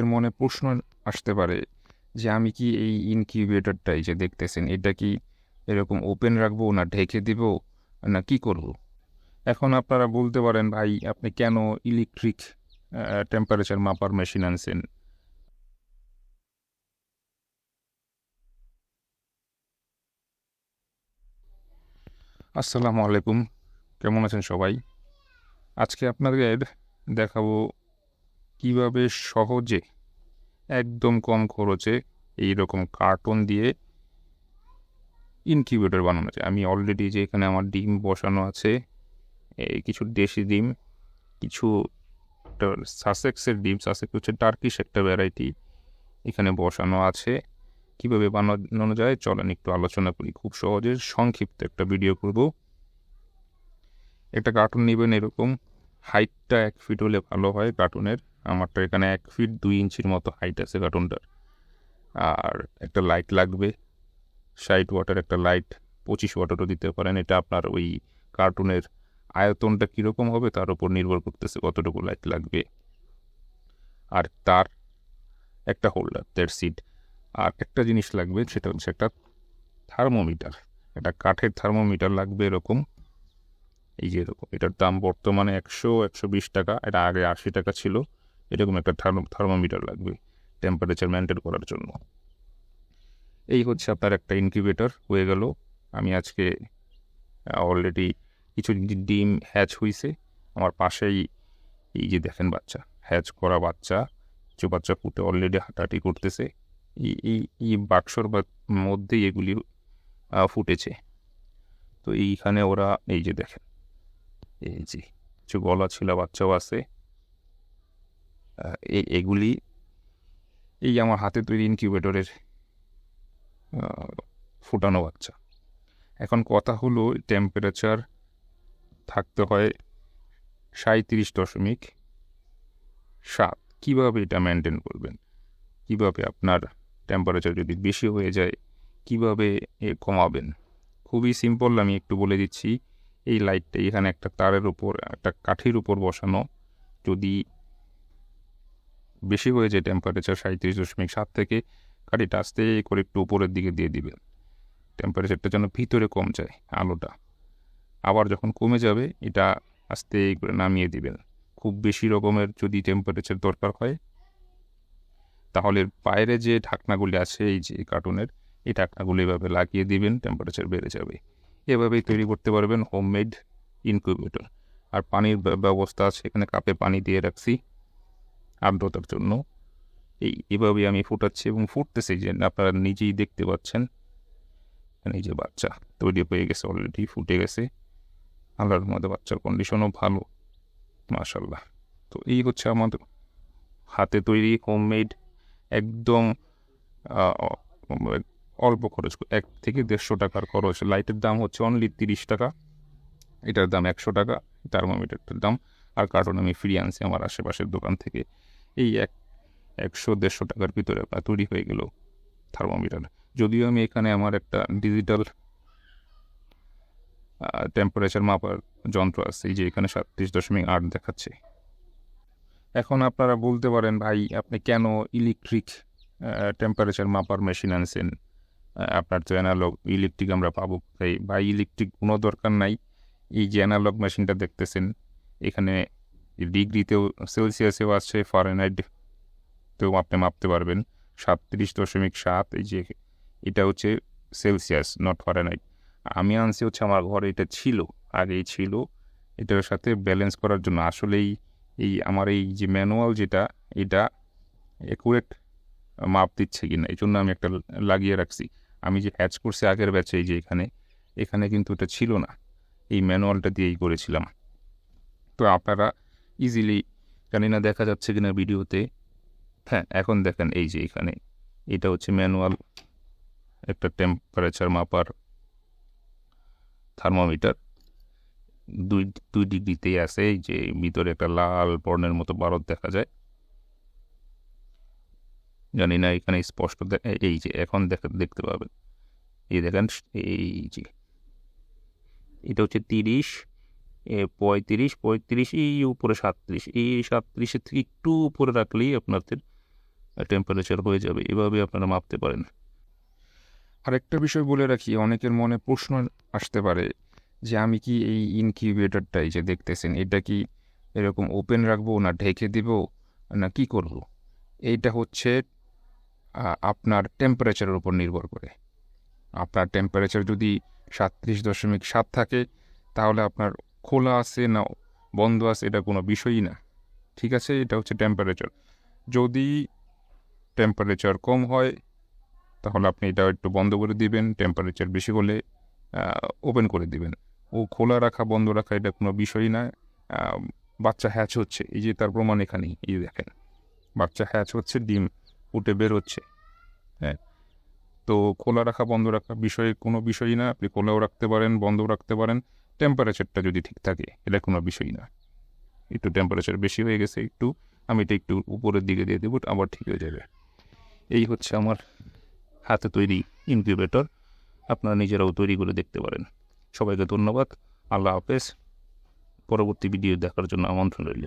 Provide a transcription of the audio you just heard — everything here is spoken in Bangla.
এর মনে প্রশ্ন আসতে পারে যে আমি কি এই ইনকিউবেটরটাই যে দেখতেছেন, এটা কি এরকম ওপেন রাখব না ঢেকে দিব না কি করব? এখন আপনারা বলতে পারেন, ভাই, আপনি কেন ইলেকট্রিক টেম্পারেচার মাপার মেশিন আনছেন? আসসালামু আলাইকুম। কেমন আছেন সবাই? আজকে আপনাদের দেখাবো কীভাবে সহজে একদম কম খরচে এই রকম কার্টন দিয়ে ইনকিউবেটর বানানো যায়? আমি অলরেডি যে এখানে আমার ডিম বসানো আছে, এই কিছু দেশি ডিম, কিছু একটা সাসেক্সের ডিম সাসেক্স হচ্ছে টার্কিশ একটা ভ্যারাইটি এখানে বসানো আছে। কীভাবে বানানো যায়? চলেন একটু আলোচনা করি। খুব সহজে সংক্ষিপ্ত একটা ভিডিও করব। একটা কার্টুন নেবেন এরকম হাইটটা এক ফিট হলে ভালো হয় কার্টুনের আমারটা এখানে এক ফিট দুই ইঞ্চির মতো হাইট আছে কার্টুনটার আর একটা লাইট লাগবে, ষাট ওয়াটার একটা লাইট পঁচিশ ওয়াটারও দিতে পারেন। এটা আপনার ওই কার্টুনের আয়তনটা কীরকম হবে তার উপর নির্ভর করতেছে কতটুকু লাইট লাগবে। আর তার একটা হোল্ডার দেড় সিট আর একটা জিনিস লাগবে, সেটা হচ্ছে একটা থার্মোমিটার একটা কাঠের থার্মোমিটার লাগবে এরকম। এই যে এরকম, এটার দাম বর্তমানে একশো একশো বিশ টাকা, এটা আগে আশি টাকা ছিল। এরকম একটা থার্মোমিটার লাগবে টেম্পারেচার মেনটেন করার জন্য। এই হচ্ছে আপনার একটা ইনকিউবেটর হয়ে গেল। আমি আজকে অলরেডি কিছু ডিম হ্যাচ হয়েছে আমার পাশেই এই যে দেখেন বাচ্চা হ্যাচ করা বাচ্চা, কিছু বাচ্চা ফুটে অলরেডি হাঁটাহাঁটি করতেছে। এই এই বাক্সর মধ্যেই এগুলি ফুটেছে। তো এইখানে ওরা, এই যে দেখেন, এই যে কিছু গলা ছিল বাচ্চাও আছে। এগুলি এই আমার হাতে তৈরি ইনকিউবেটরের ফুটানো বাচ্চা। এখন কথা হলো টেম্পারেচার থাকতে হয় সাঁত্রিশ দশমিক সাত। কীভাবে এটা মেনটেন করবেন? কীভাবে আপনার টেম্পারেচার যদি বেশি হয়ে যায়, কীভাবে এ কমাবেন? খুবই সিম্পল আমি একটু বলে দিচ্ছি। এই লাইটটা এখানে একটা তারের উপর, একটা কাঠির উপর বসানো। যদি বেশি হয়ে যায় টেম্পারেচার সাঁত্রিশ দশমিক সাত থেকে কাঠিটা আস্তে করে একটু উপরের দিকে দিয়ে দিবেন। টেম্পারেচারটা যেন ভিতরে কম যায় আলোটা। আবার যখন কমে যাবে, এটা আস্তে করে নামিয়ে দিবেন। খুব বেশি রকমের যদি টেম্পারেচার দরকার হয়, তাহলে বাইরে যে ঢাকনাগুলি আছে, এই যে কার্টুনের, এই ঢাকনাগুলি এভাবে লাগিয়ে দিবেন টেম্পারেচার বেড়ে যাবে। এভাবেই তৈরি করতে পারবেন হোমমেড ইনকিউবেটর আর পানির ব্যবস্থা আছে, এখানে কাপে পানি দিয়ে রাখছি। আর্দ্রতার জন্য এই এভাবেই আমি ফুটাচ্ছি এবং ফুটতেছি যে আপনারা নিজেই দেখতে পাচ্ছেন। এই যে বাচ্চা তৈরি হয়ে গেছে অলরেডি ফুটে গেছে। আল্লাহর মধ্যে বাচ্চার কন্ডিশনও ভালো মাশাল্লাহ তো এই হচ্ছে আমাদের হাতে তৈরি হোমমেড একদম অল্প খরচ, এক থেকে দেড়শো টাকার খরচ। লাইটের দাম হচ্ছে অনলি তিরিশ টাকা। এটার দাম একশো টাকা। থার্মোমিটারটার দাম। আর কার্টন আমি ফ্রি আনছি আমার আশেপাশের দোকান থেকে। এই এক, একশো দেড়শো টাকার ভিতরে তৈরি হয়ে গেল থার্মোমিটার। যদিও আমি এখানে আমার একটা ডিজিটাল টেম্পারেচার মাপার যন্ত্র আছে যে এখানে সাতত্রিশ দশমিক আট দেখাচ্ছে। এখন আপনারা বলতে পারেন, ভাই, আপনি কেন ইলেকট্রিক টেম্পারেচার মাপার মেশিন আনছেন? আপনার তো অ্যানালগ ইলেকট্রিক আমরা পাবো তাই ভাই ইলেকট্রিক কোনো দরকার নাই। এই যে অ্যানালগ মেশিনটা দেখতেছেন, এখানে ডিগ্রিতেও সেলসিয়াসেও আছে ফারেনহাইটেও আপনি মাপতে পারবেন। সাতত্রিশ দশমিক সাত, এই যে এটা হচ্ছে সেলসিয়াস নট ফারেনহাইট। আমি আনছি হচ্ছে আমার ঘরে, এটা ছিল, আগেই ছিল। এটার সাথে ব্যালেন্স করার জন্য আসলেই এই আমার এই যে ম্যানুয়াল যেটা, এটা একুরেট মাপ দিচ্ছে কি না এই জন্য আমি একটা লাগিয়ে রাখছি। আমি যে হ্যাচ করছি আগের ব্যাচে এই যে এখানে এখানে কিন্তু এটা ছিল না। এই ম্যানুয়ালটা দিয়েই করেছিলাম। তো আপনারা ইজিলি জানি না দেখা যাচ্ছে কি না ভিডিওতে। হ্যাঁ এখন দেখেন এই যে এখানে। এটা হচ্ছে ম্যানুয়াল, একটা টেম্পারেচার মাপার থার্মোমিটার দুই দুই ডিগ্রিতেই আছে যে ভিতরে একটা লাল বর্ণের মতো বারত দেখা যায়। জানি না এখানে স্পষ্ট এই যে এখন দেখা, দেখতে পাবেন। এই দেখেন, এই যে। এটা হচ্ছে তিরিশ। পঁয়ত্রিশ পঁয়ত্রিশ, এই উপরে সাতত্রিশ, এই সাতত্রিশের থেকে একটু উপরে রাখলেই আপনাদের টেম্পারেচার হয়ে যাবে। এভাবে আপনারা মাপতে পারেন। আরেকটা বিষয় বলে রাখি, অনেকের মনে প্রশ্ন আসতে পারে যে আমি কি এই ইনকিউবেটরটাই যে দেখতেছেন, এটা কি এরকম ওপেন রাখব না ঢেকে দিব না কি করব? এইটা হচ্ছে আপনার টেম্পারেচারের উপর নির্ভর করে। আপনার টেম্পারেচার যদি সাতত্রিশ দশমিক সাত থাকে, তাহলে আপনার খোলা আছে না বন্ধ আছে, এটা কোনো বিষয়ই না। ঠিক আছে? এটা হচ্ছে টেম্পারেচার যদি টেম্পারেচার কম হয়, তাহলে আপনি এটা একটু বন্ধ করে দিবেন টেম্পারেচার বেশি হলে ওপেন করে দিবেন। ও খোলা রাখা, বন্ধ রাখা, এটা কোনো বিষয়ই না। বাচ্চা হ্যাচ হচ্ছে। এই যে তার প্রমাণ এখানেই, এই দেখেন। বাচ্চা হ্যাচ হচ্ছে, ডিম উঠে বের হচ্ছে। হ্যাঁ। তো খোলা রাখা, বন্ধ রাখা বিষয়ে কোনো বিষয়ই না। আপনি খোলাও রাখতে পারেন, বন্ধও রাখতে পারেন। টেম্পারেচারটা যদি ঠিক থাকে, এটা কোনো বিষয় না একটু টেম্পারেচার বেশি হয়ে গেছে, একটু, আমি এটা একটু উপরের দিকে দিয়ে দেবো আবার ঠিক হয়ে যাবে। এই হচ্ছে আমার হাতে তৈরি ইনকিউবেটর আপনারা নিজেরাও তৈরি করে দেখতে পারেন। সবাইকে ধন্যবাদ, আল্লাহ হাফেজ, পরবর্তী ভিডিও দেখার জন্য আমন্ত্রণ রইল।